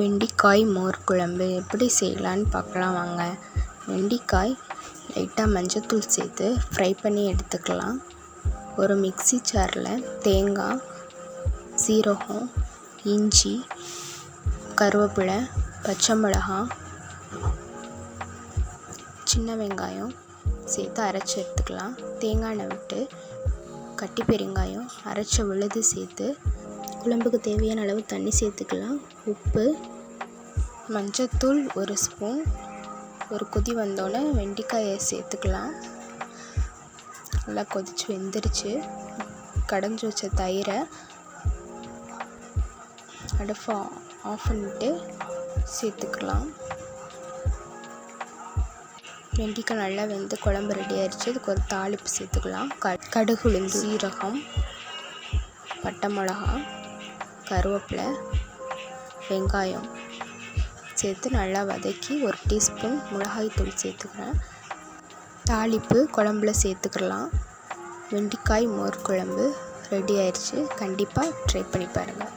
வெண்டைக்காய் மோர் குழம்பு எப்படி செய்யலான்னு பார்க்கலாம் வாங்க. வெண்டைக்காய் லைட்டாக மஞ்சத்தூள் சேர்த்து ஃப்ரை பண்ணி எடுத்துக்கலாம். ஒரு மிக்ஸி ஜாரில் தேங்காய் சீரகம் இஞ்சி கருவேப்பிலை பச்சை மிளகாய் சின்ன வெங்காயம் சேர்த்து அரைச்சி எடுத்துக்கலாம். தேங்காய் எண்ணெய் விட்டு கட்டி பெருங்காயம் அரைச்ச விழுது சேர்த்து குழம்புக்கு தேவையான அளவு தண்ணி சேர்த்துக்கலாம். உப்பு மஞ்சத்தூள் ஒரு ஸ்பூன் ஒரு கொதி வந்தோடனே வெண்டைக்காயை சேர்த்துக்கலாம். நல்லா கொதித்து வெந்துருச்சு. கடைஞ்சி வச்ச தயிரை அடுப்பை ஆஃப் பண்ணிட்டு சேர்த்துக்கலாம். வெண்டைக்காய் நல்லா வெந்து குழம்பு ரெடி ஆயிடுச்சு இதுக்கு ஒரு தாளிப்பு சேர்த்துக்கலாம். க கடுகு உளுந்து சீரகம் பட்டை மிளகா கருவேப்பிலை வெங்காயம் சேர்த்து நல்லா வதக்கி ஒரு டீஸ்பூன் மிளகாய்த்தூள் சேர்த்துக்கிறேன். தாளிப்பு குழம்புல சேர்த்துக்கலாம். வெண்டைக்காய் மோர் குழம்பு ரெடி ஆயிடுச்சு கண்டிப்பாக ட்ரை பண்ணி பாருங்கள்